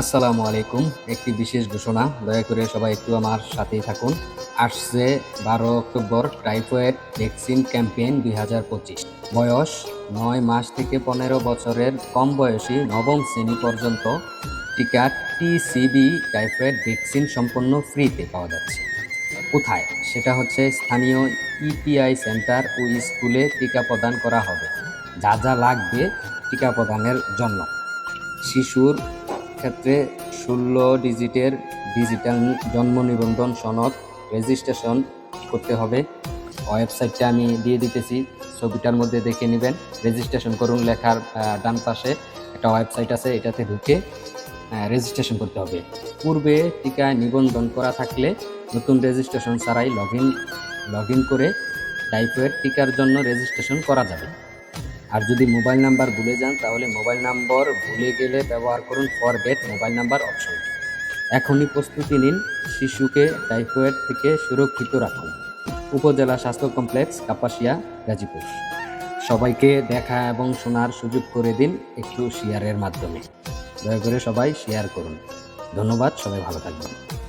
আসসালামু আলাইকুম। একটি বিশেষ ঘোষণা, দয়া করে সবাই একটু আমার সাথেই থাকুন। আসছে বারো অক্টোবর টাইফয়েড ভ্যাকসিন ক্যাম্পেইন দুই হাজার পঁচিশ। বয়স নয় মাস থেকে পনেরো বছরের কম বয়সী নবম শ্রেণি পর্যন্ত টিকা টিসিবি টাইফয়েড ভ্যাকসিন সম্পূর্ণ ফ্রিতে পাওয়া যাচ্ছে। কোথায়? সেটা হচ্ছে স্থানীয় ইপিআই সেন্টার ও স্কুলে টিকা প্রদান করা হবে। যা যা লাগবে টিকা প্রদানের জন্য। শিশুর ক্ষেত্রে ষোলো ডিজিটের ডিজিটাল জন্ম নিবন্ধন সনদ রেজিস্ট্রেশন করতে হবে। ওয়েবসাইটটা আমি দিয়ে দিতেছি, ছবিটার মধ্যে দেখে নেবেন। রেজিস্ট্রেশন করুন লেখার ডান পাশে একটা ওয়েবসাইট আছে, এটাতে ঢুকে রেজিস্ট্রেশন করতে হবে। পূর্বে টিকায় নিবন্ধন করা থাকলে নতুন রেজিস্ট্রেশন ছাড়াই লগ ইন লগ ইন করে টাইফয়েড টিকার জন্য রেজিস্ট্রেশন করা যাবে। আর যদি মোবাইল নাম্বার ভুলে যান, তাহলে মোবাইল নাম্বার ভুলে গেলে ব্যবহার করুন for forget mobile number option. এখনই প্রস্তুতি নিন, শিশুকে টাইফয়েড থেকে সুরক্ষিত রাখুন। উপজেলা স্বাস্থ্য কমপ্লেক্স, কাপাসিয়া, গাজীপুর। সবাইকে দেখা এবং শোনার সুযোগ করে দিন একটু শেয়ারের মাধ্যমে। দয়া করে সবাই শেয়ার করুন। ধন্যবাদ, সবাই ভালো থাকবেন।